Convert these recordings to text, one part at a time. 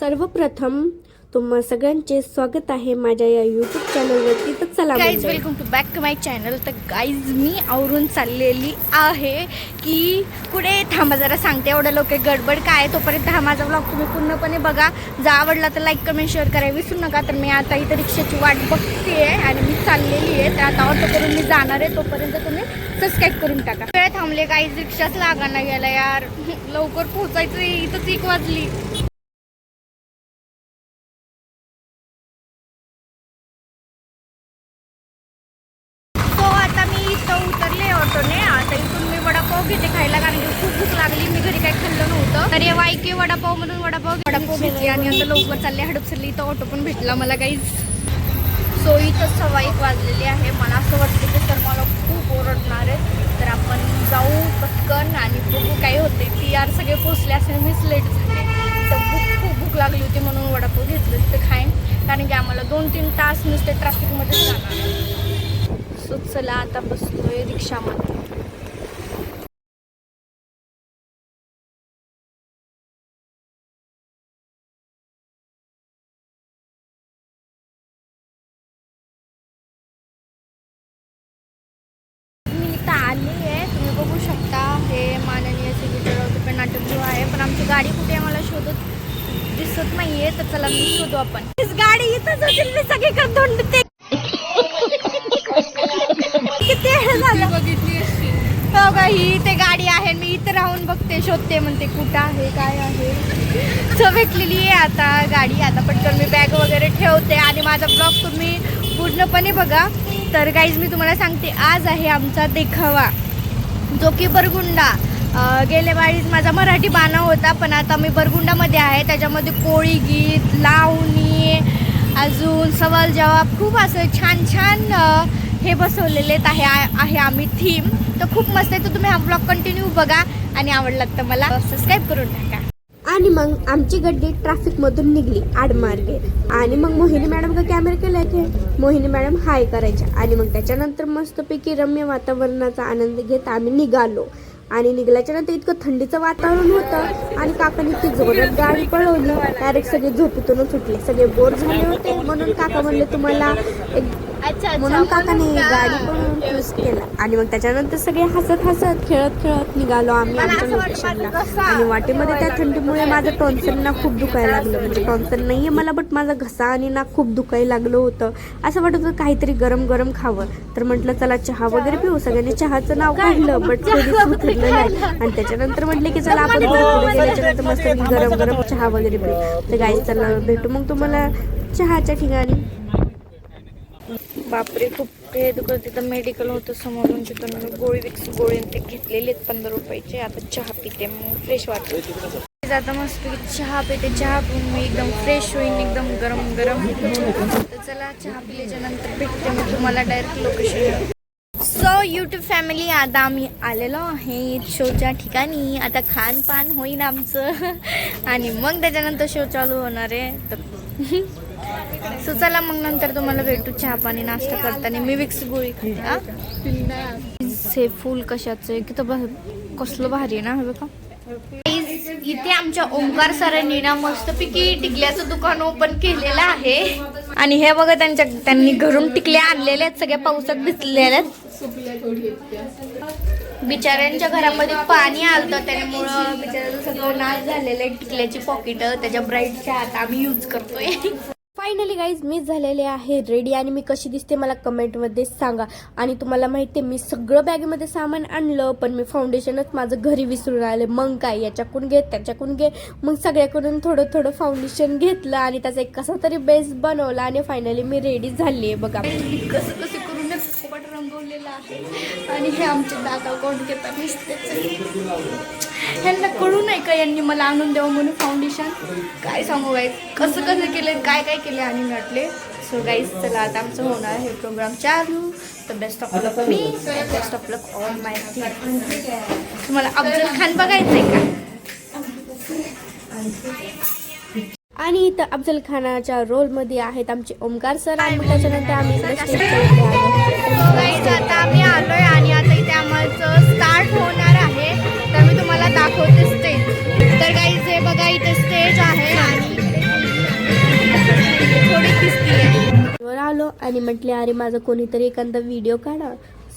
सर्वप्रथम तुम्हा सगळ्यांचे स्वागत आहे माझ्या या यूट्यूब चॅनलवरती तर चला guys. Welcome to back to my channel तर गाईज मी आवरून चाललेली आहे की कुठे थांबा जरा सांगते एवढं लोक गडबड काय आहे. तोपर्यंत हा माझा ब्लॉग तुम्ही पूर्णपणे बघा. जर आवडला तर लाईक कमेंट शेअर करायला विसरू नका. तर मी आता इथं रिक्षाची वाट बघते आणि मी चाललेली आहे. तर आता ऑटो करून मी जाणार आहे. तोपर्यंत तुम्ही सबस्क्राईब करून टाका. वेळ थांबले काहीच रिक्षाच लागायला गेला यार. लवकर पोहोचायचं इथंच एक वाजली तो आता मी इथं उतरले ऑटोने आता इथून मी वडापाव घेते खायला कारण की खूप भूक लागली मी घरी काही तर या वायके वडापाव मधून वडापाव वडापाव घेतली आणि आता लवकर चालले हडपसरली इथं ऑटो पण भेटला मला काहीच सो इथं सव्वा एक वाजलेली आहे. मला असं वाटतं की सर मला खूप ओरडणार आहे तर आपण जाऊ पटकन आणि बघू काय होते ती यार सगळे पोचले असं मीच लेट झाले. तर भूक खूप भूक लागली होती म्हणून वडापाव घेतलं तिथे खाईन कारण की आम्हाला दोन तीन तास नुसते ट्रॅफिकमध्ये जाणार सो चला आता बसलोय रिक्षामध्ये. दिसत नाहीये तर चला मी शोधू आपण. गाडी इथंच असेल मी सगळीकडे धोंडते किती झाला? हो का ही इथे गाडी आहे मी इथं राहून बघते शोधते म्हणते कुठं आहे काय आहे. सो भेटलेली आहे आता गाडी आता पटकन मी बॅग वगैरे ठेवते आणि माझा ब्लॉग तुम्ही पूर्णपणे बघा. तर गाईज मी तुम्हाला सांगते आज आहे आमचा देखावा जो की बरगुंडा गेल्या वेळीच माझा मराठी बाणा होता पण आता मी बरगुंडामध्ये आहे. त्याच्यामध्ये कोळी गीत लावणी अजून सवाल जवाब खूप असं छान छान हे बसवलेलेत आहे आहे आम्ही थीम तर खूप मस्त आहे. तर तुम्ही हा ब्लॉग कंटिन्यू बघा आणि आवडलात तर मला सबस्क्राईब करून टाका. आणि मग आमची गड्डी ट्रॅफिक मधून निघली आडमार्गे. आणि मग मोहिनी मॅडम का कॅमेरा केला की मोहिनी मॅडम हाय करायच्या. आणि मग त्याच्यानंतर मस्तपैकी रम्य वातावरणाचा आनंद घेत आम्ही निघालो. आणि निघाल्याच्या नंतर इतकं थंडीचं वातावरण होतं आणि काकाने इतकी जोरात गाडी पळवली. डायरेक्ट सगळे झोपेतूनच सुटले सगळे बोर झाले होते. म्हणून काका म्हणले तुम्हाला एक अच्छा म्हणून काकाने गाडी पण ट्विस्ट केला. आणि मग त्याच्यानंतर सगळे हसत हसत खेळत खेळत निघालो आम्ही आमच्या लोकेशनला आणि वाटेमध्ये त्या थंडीमुळे माझं टॉन्सन ना खूप दुखायला लागलं. म्हणजे टॉन्सन नाहीये मला बट माझा घसा आणि ना खूप दुखायला लागलं होतं. असं वाटत होतं काहीतरी गरम गरम खावं. तर म्हटलं चला चहा वगैरे पिऊ. सगळ्यांनी चहाचं नाव काढलं बट नाही. आणि त्याच्यानंतर म्हटले की चला आपण मस्त गरम गरम चहा वगैरे पिऊ. तर गाई चला भेटू मग तुम्हाला चहाच्या ठिकाणी. बापरे खूप हे दुखत तिथं मेडिकल होतं समोरून. म्हणजे तिथं मी गोळी विक्स गोळी ते घेतलेले आहेत पंधरा रुपयाचे. आता चहा पिते मग फ्रेश वाटते. आता मस्त चहा पिते. चहा पिऊन मी एकदम फ्रेश होईन एकदम गरम गरम. तर चला चहा पिल्याच्या नंतर भेटते मग तुम्हाला direct location so YouTube family आता आम्ही आलेलो आहे शोच्या ठिकाणी. आता खानपान होईन आमचं. आणि मग त्याच्यानंतर शो चालू होणार आहे. तर सो चला मग नंतर तुम्हाला भेटू चहा पाणी नाश्ता करताना. मी विक्स गोळी खाते हे? फुल कशाचं आहे? की भा- कसलं भारी आहे ना हे बघा. इथे आमच्या ओंकार सरांनी ना मस्तपैकी टिकल्याचं दुकान ओपन केलेलं आहे. आणि हे बघा त्यांच्या त्यांनी घरून टिकल्या आणलेल्या आहेत सगळ्या पावसात भिजलेल्या आहेत. बिचाऱ्यांच्या घरामध्ये पाणी आलं त्यामुळं बिचाऱ्याचं सगळं नाश झालेलं आहे. टिकल्याची पॉकेट त्याच्या ब्राईटच्या आता आम्ही यूज करतोय. फायनली गाईज मी झालेले आहे रेडी आणि मी कशी दिसते मला कमेंटमध्ये सांगा. आणि तुम्हाला माहिती आहे मी सगळं बॅगेमध्ये सामान आणलं पण मी फाउंडेशनच माझं घरी विसरून आले. मग काय? याच्याकडून घे त्याच्याकडून घे. मग सगळ्याकडून थोडं थोडं फाउंडेशन घेतलं आणि त्याचा एक कसा तरी बेस बनवला आणि फायनली मी रेडी झाली आहे. बघा. कसं कसं रंगवलेलं आहे. आणि हे आमचे दादा कोण घेतात नुसतेच ह्यांना कळू नाही का यांनी मला आणून द्यावं म्हणून फाउंडेशन काय सांगू गाईज कसं कसं केलं काय काय केले आणि म्हटले? सो गाईज चला आता आमचं होणार आहे प्रोग्राम चालू. तर best of luck me best of luck all my तुम्हाला अफजल खान बघायचं आहे का? आणि इथं अफजल खानाच्या रोलमध्ये आहेत आमचे ओमकार सर आणि त्याच्यानंतर आम्ही गाईज आता आम्ही आलो आहे आणि आता इथे आम्हाला स्टार्ट होणार आहे. तर मी तुम्हाला दाखवते स्टेज तर गाईज हे बघा इथे स्टेज आहे आणि थोडी किस्ती आलो आणि म्हटले अरे माझा कोणीतरी एखादा व्हिडिओ काढा.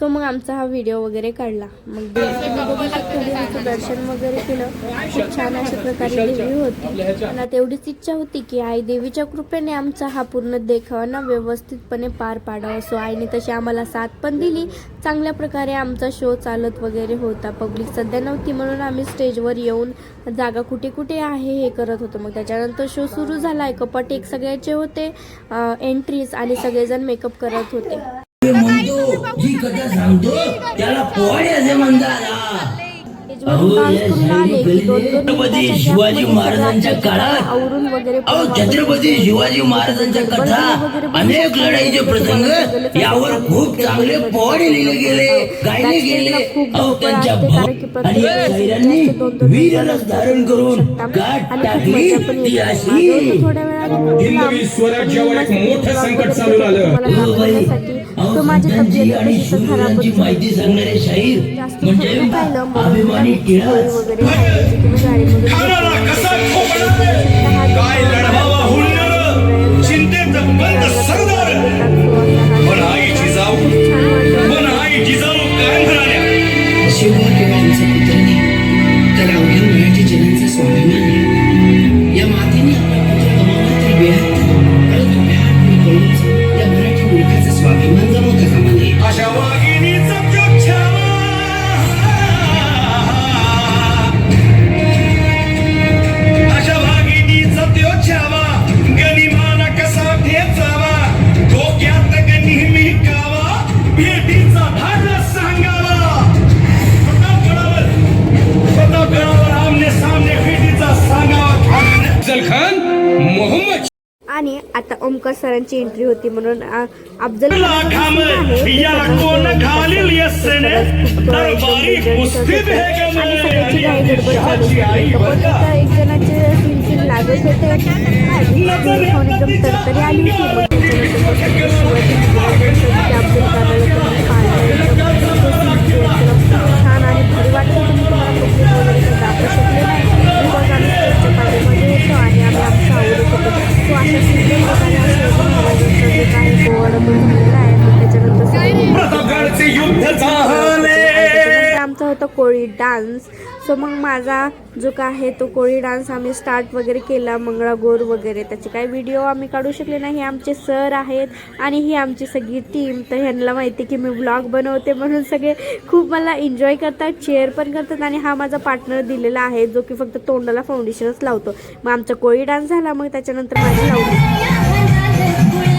सो मग आमचा हा व्हिडिओ वगैरे काढला. मग देवीचं दर्शन वगैरे केलं. खूप छान अशा प्रकारे देवी होती. मला तेवढीच इच्छा होती की आई देवीच्या कृपेने आमचा हा पूर्ण देखावा ना व्यवस्थितपणे पार पाडावा. सो आईने तशी आम्हाला साथ पण दिली. चांगल्या प्रकारे आमचा शो चालत वगैरे होता. पब्लिक सध्या नव्हती म्हणून आम्ही स्टेजवर येऊन जागा कुठे कुठे आहे हे करत होतो. मग त्याच्यानंतर शो सुरू झाला. आहे कपाट एक सगळ्याचे होते एंट्रीज आणि सगळेजण मेकअप करत होते. म्हणतो जी कथा सांगतो. त्याला पोवाडे असे म्हणतात. हा. छत्रपती शिवाजी महाराजांच्या काळात. अहो छत्रपती शिवाजी महाराजांच्या कथा अनेक लढाईचे प्रसंग यावर खूप चांगले पोवाडे लिहिले गेले. गायले गेले. अहो त्यांच्या आणि या शाहिरांनी वीररस धारण करून गाठ टाकली. ती अशी. हिंदवी स्वराज्यावर एक मोठं संकट चालून आलं माझी तब्येत कशी तर खराब होती माहिती सांगणारे शाहीर म्हणजे अभिमानी टिळक वगैरे खायची की मी गाडीमध्ये खानाला कसा ठोकणार? दहा काय ओमकार सरांची एंट्री होती म्हणून अफजल. आणि सगळ्याची गडबड चालू एक जणाचे लागत होते एकदम तरतरी आली होती. मग अफजल खानाला कोळी डान्स. सो मग माझा जो का आहे तो कोळी डान्स आम्ही स्टार्ट वगैरे केला मंगळागौर वगैरे. त्याचे काही व्हिडिओ आम्ही काढू शकले नाही. हे आमचे सर आहेत आणि ही आमची सगळी टीम तर ह्यांना माहिती की मी ब्लॉग बनवते म्हणून सगळे खूप मला एन्जॉय करतात चेअर पण करतात आणि हा माझा पार्टनर दिलेला आहे जो की फक्त तोंडाला फाउंडेशनच लावतो. मग आमचा कोळी डान्स झाला मग त्याच्यानंतर माझी लावली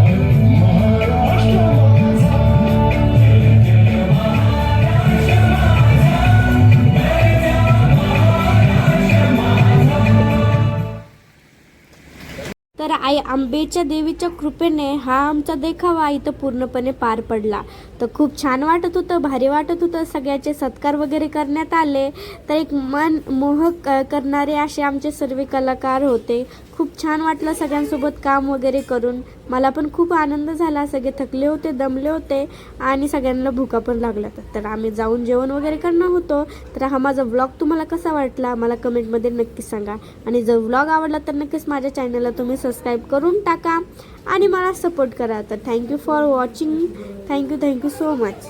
आई आंबेच्या देवीच्या कृपेने हा आमचा देखावा इथं पूर्णपणे पार पडला. तर खूप छान वाटत होतं भारी वाटत होतं. सगळ्याचे सत्कार वगैरे करण्यात आले. तर एक मन मोहक करणारे असे आमचे सर्व कलाकार होते. खूप छान वाटलं सगळ्यांसोबत काम वगैरे करून. मला पण खूप आनंद झाला. सगळे थकले होते दमले होते आणि सगळ्यांना भुका पण लागल्या तर तर आम्ही जाऊन जेवण वगैरे करणार होतो. तर हा माझा व्लॉग तुम्हाला कसा वाटला? मला कमेंटमध्ये नक्की सांगा. आणि जर व्लॉग आवडला तर नक्कीच माझ्या चॅनलला तुम्ही सबस्क्राईब करून टाका. आणि मला सपोर्ट करा. तर thank you for watching thank you thank you so much